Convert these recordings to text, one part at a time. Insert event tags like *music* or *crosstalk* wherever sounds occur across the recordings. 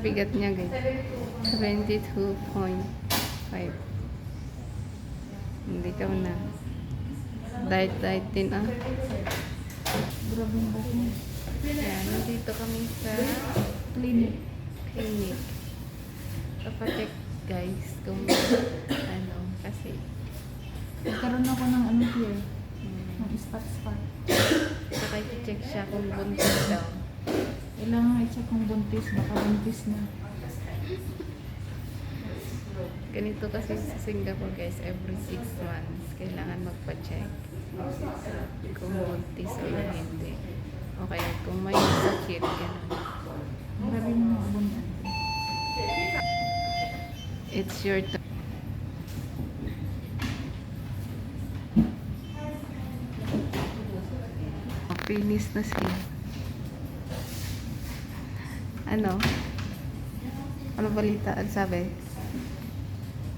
Ang bigat niya guys. 72.5. Hindi ka na. Diet, diet din ah. Grabe yung nandito kami sa Clinic. clinic. Papacheck guys kung ano kasi Nagkaroon ako ng ano here. hmm, Ng spot-spot. saka check siya kung buntis daw. Kailangan i-check kung buntis. Baka buntis na. Ganito kasi sa Singapore guys, every 6 months kailangan magpa-check kung buntis o hindi. O kaya kung may sakit, gano'n. Grabe mo buntis. It's your turn. Finish na skin. Ano? Ano balita? Ano sabi?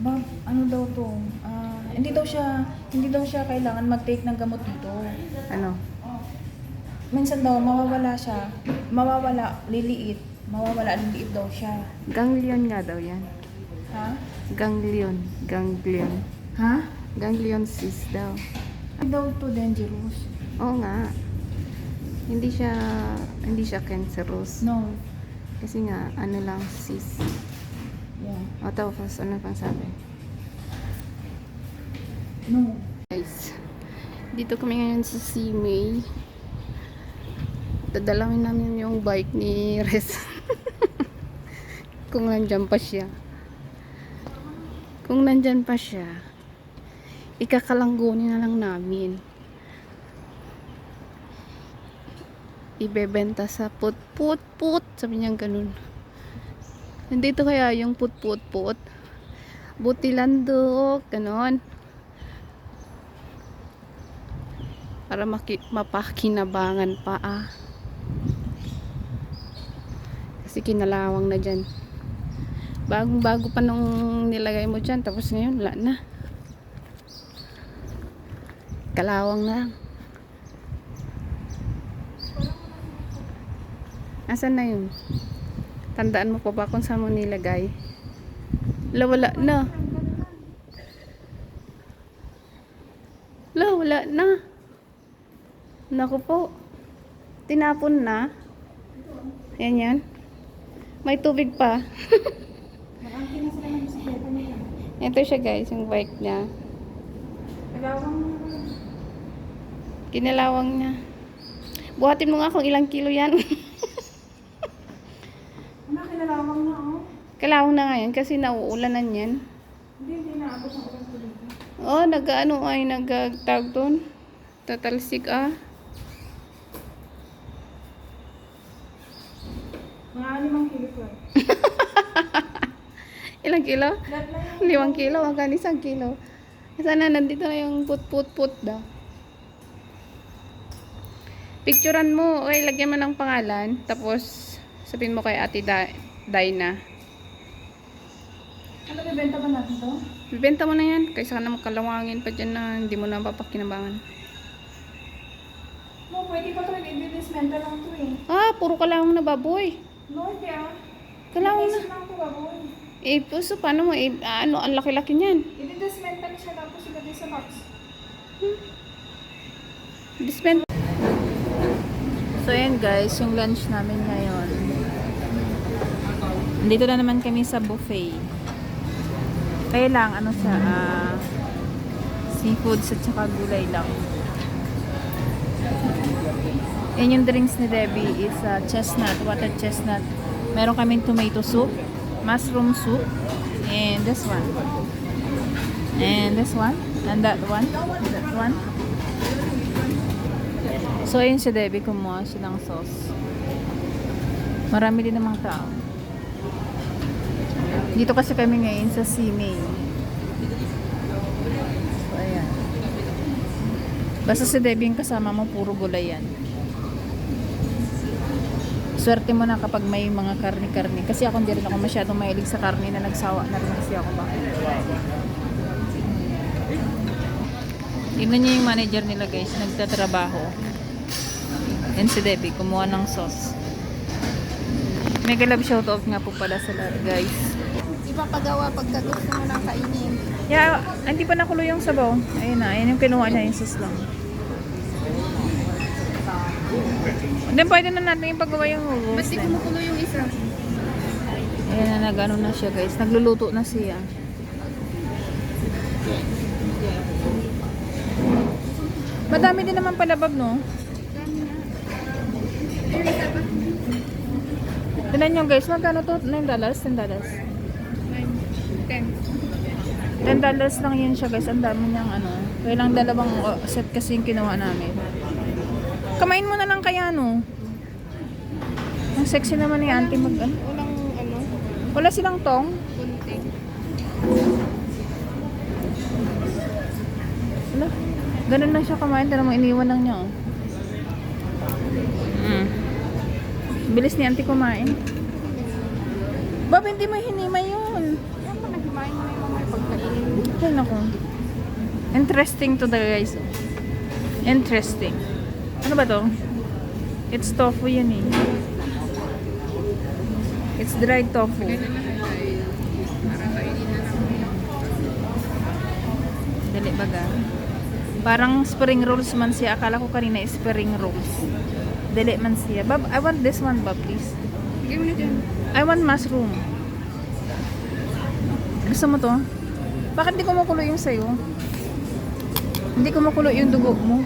Ba, ano daw to? Ah, hindi daw siya, hindi daw siya kailangan mag-take ng gamot dito. Ano? Minsan daw, mawawala siya. Mawawala, liliit. Mawawala, liliit daw siya. Ganglion nga daw yan. Ha? Ganglion. Ganglion. Ha? Ganglion cyst daw. Hindi daw to dangerous. Oo nga. Hindi siya, hindi siya cancerous. No. Kasi nga, ano lang, cyst. Yeah. O tapos, ano pang sabi? No. Guys, dito kami ngayon sa CMA. Dadalawin namin yung bike ni Res. *laughs* Kung nandyan pa siya. Kung nandyan pa siya, ikakalanggunin na lang namin. Ibebenta sa put put put. Sabi niya ganun. Nandito kaya yung put put put. Butilandok, ganon. para maki mapakinabangan pa ah. Kasi kinalawang na dyan. Bagong bago pa nung nilagay mo dyan. Tapos ngayon, wala na. Kalawang na lang. Asan na yun? Tandaan mo pa ba kung saan mo nilagay? Wala, wala na. Wala, wala na. Naku po. Tinapon na. Yan yan. May tubig pa. *laughs* Ito siya guys, yung bike niya. Kinalawang niya. Buhatin mo nga kung ilang kilo yan. *laughs* Kinalawang na oh. Kalawang na nga yan kasi nauulanan yan. Hindi, hindi naabot ng oras ko dito. Oh, nag-ano ay nagtag doon. Tatalsik ah. Mga limang kilo ko. *laughs* Ilang kilo? Limang kilo, hanggang isang kilo. Sana nandito na yung put put put daw. Picturean mo, okay, lagyan mo ng pangalan, tapos sabihin mo kay Ate da Dina. Ano, bibenta ba natin to? Bibenta mo na yan, kaysa ka na makalawangin pa dyan na hindi mo na papakinabangan. No, pwede pa to. I-dismenta lang to eh. Ah, puro kalawang na baboy. No, hindi ah. Kalawang na. Lang to, baboy. Eh, puso, paano mo? Eh, ano, ang laki-laki niyan. I-dismenta na siya tapos ilagay sa box. Dispen. So ayan guys, yung lunch namin ngayon. Dito na naman kami sa buffet. Kaya lang, ano siya, ah, seafoods at saka gulay lang. Yan yung drinks ni Debbie is ah, chestnut, water chestnut. Meron kaming tomato soup, mushroom soup, and this one. And this one, and that one, that one. So, ayun si Debbie, kumuha siya ng sauce. Marami din namang tao. Dito kasi kami ngayon sa CMA. So, ayan. Basta si Debbie yung kasama mo, puro gulay yan. Swerte mo na kapag may mga karni-karni. Kasi ako hindi rin ako masyadong mahilig sa karni na nagsawa na rin kasi ako ba. Tingnan niyo yung manager nila guys, nagtatrabaho. Yan si Debbie, kumuha ng sauce. Mega love shoutout nga po pala sa lahat guys. Ipapagawa pagka gusto mo nang kainin. Yeah, hindi pa nakulo yung sabaw. Ayun na, ayun yung kinuha niya, yung sauce lang. Then pwede na natin ipagawa yung Ba't noodles. di kumukulo yung isa? Ayan na, nagano na siya guys. Nagluluto na siya. Madami din naman pala bab, no? Yung? Tignan nyo guys, magkano to? 9 dollars? 10 dollars? Nine. Ten. 10 dollars lang yun siya guys. Ang dami niyang ano. Kaya lang dalawang uh, set kasi yung kinuha namin. Kamain mo na lang kaya, no? Ang sexy naman ni auntie mag ano. Walang ano, Wala silang tong. kunti. Wala. Ganun lang siya kumain. Tara mo, iniwan lang niya. Oh. Mm. Bilis ni auntie kumain. Bob, hindi mo hinima yun. Yan pa nagkumain mo yung mga pagkain. Ay, naku. Interesting to the guys. Interesting. Ano ba to? It's tofu yan eh. It's dried tofu. Dali baga. Parang spring rolls man siya. Akala ko kanina spring rolls. Dali man siya. Bob, I want this one, Bob, please. Na dyan. I want mushroom. Gusto mo to? Bakit di kumukulo yung sayo? Hindi kumukulo yung dugo mo.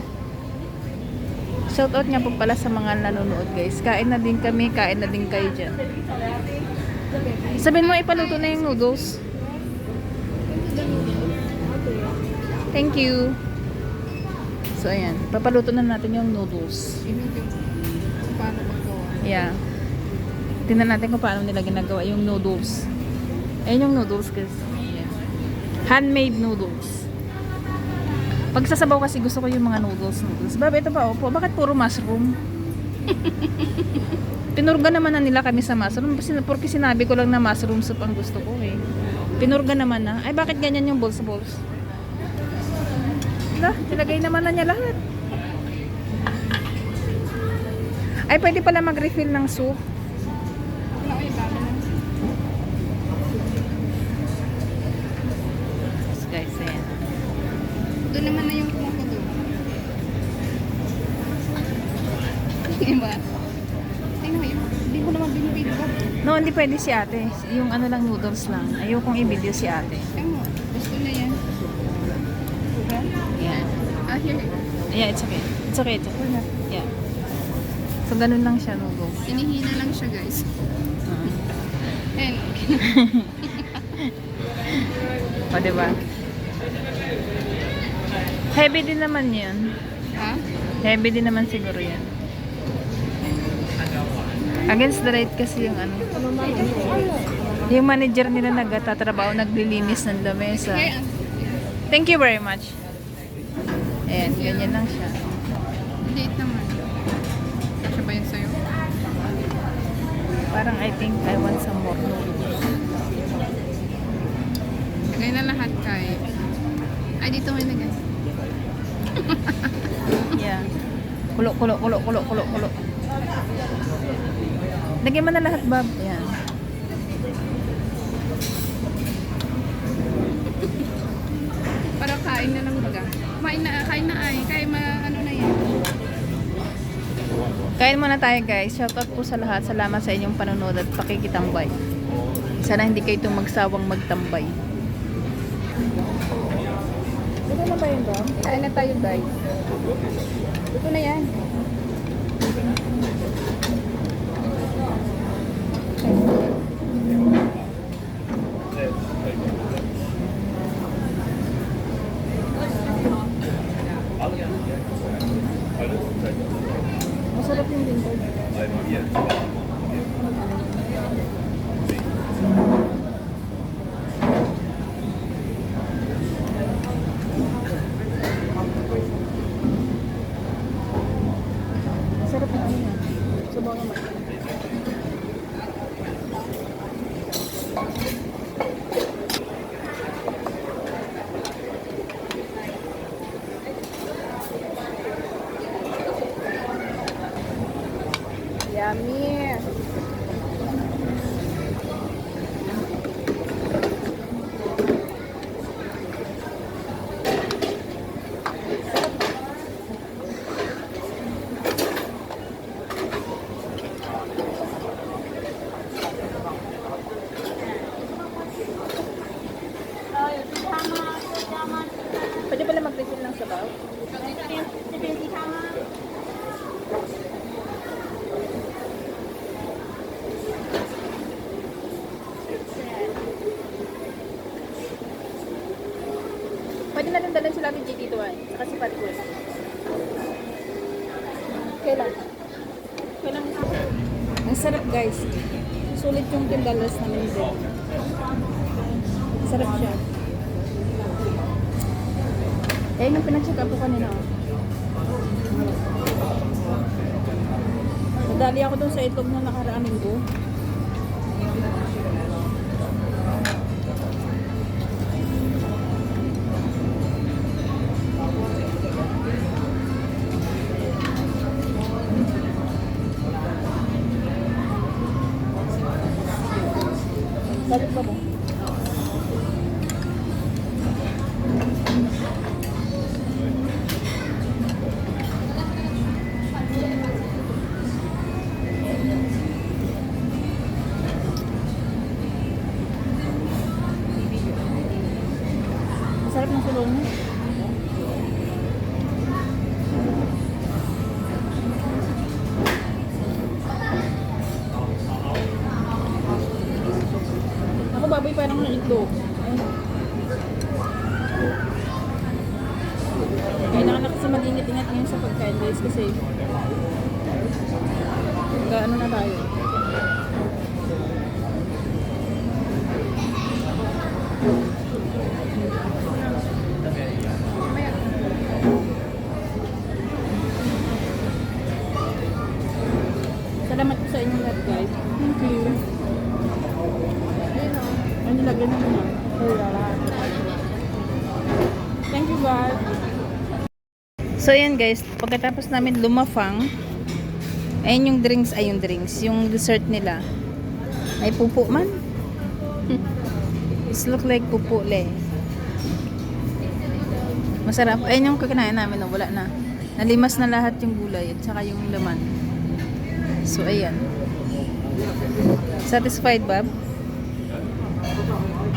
Shoutout nga po pala sa mga nanonood guys. Kain na din kami, kain na din kayo dyan. Sabihin mo ipaluto na yung noodles. Thank you. So ayan, papaluto na natin yung noodles. Yeah. Tingnan natin kung paano nila ginagawa yung noodles. Ayan yung noodles guys. Handmade noodles. Pag sasabaw kasi gusto ko yung mga noodles noodles. Baba, ito pa opo. Bakit puro mushroom? *laughs* Pinurga naman na nila kami sa mushroom. Kasi- Porque sinabi ko lang na mushroom soup ang gusto ko eh. Pinurga naman na. Ay, bakit ganyan yung balls balls? Wala, nilagay naman na niya lahat. Ay, pwede pala mag-refill ng soup. Hindi pwede si ate. Yung ano lang noodles lang. Ayokong i-video si ate. Gusto niya yan. Ayan. Ah, here. Yeah, it's okay. It's okay. It's okay. Yeah. So, ganun lang siya noodles. Hinihina lang siya, guys. Uh, And, *laughs* o, diba? Heavy din naman yan. ha? Heavy din naman siguro yan. Against the right kasi yung ano. Yung manager nila nagtatrabaho, naglilinis ng lamesa. Thank you very much. Ayan, ganyan lang siya. date naman. Kasya ba yun sa'yo? Parang I think I want some more noodles. Lagay na lahat kay. Ay, dito may lagay. Yeah. Kulo, kulo, kulo, kulo, kulo, kulo. Lagyan mo na lahat, Bob. Yan. Para kain na lang baga. Kain na, kain na ay. Kaya ma, ano na yan. Kain muna tayo, guys. Shoutout po sa lahat. Salamat sa inyong panonood at pakikitambay. Sana hindi kayo itong magsawang magtambay. Ito na ba yun, Bob? Kain na tayo, guys. Ito na yan. Masarap yung din Masarap yung ano yan. Sabaw naman. Yummy! Pwede pala mag-refill ng sabaw? Pwede natin dalhin sila ni JT to ay. Saka si Patkul. Kailan? Kailan mo Ang sarap guys. Sulit yung tindalas namin din. Sarap siya. Eh, yung pinag-check up ko kanina. oh. Nadali ako dun sa itlog na nakaraang linggo. Ako baboy parang ng itlog. Kailangan na kasi mag-ingat-ingat ngayon sa pagkain guys kasi ano na tayo. Salamat po sa inyong lahat guys. Thank you. Ano lagyan naman na? Thank you guys. So yan guys, pagkatapos namin lumafang, ayun yung drinks, ay yung drinks, yung dessert nila. Ay pupo man. It look like pupo le. Masarap. Ayun yung kakinain namin, no? wala na. Nalimas na lahat yung gulay at saka yung laman. So ayan. Satisfied, Bob? Thank you.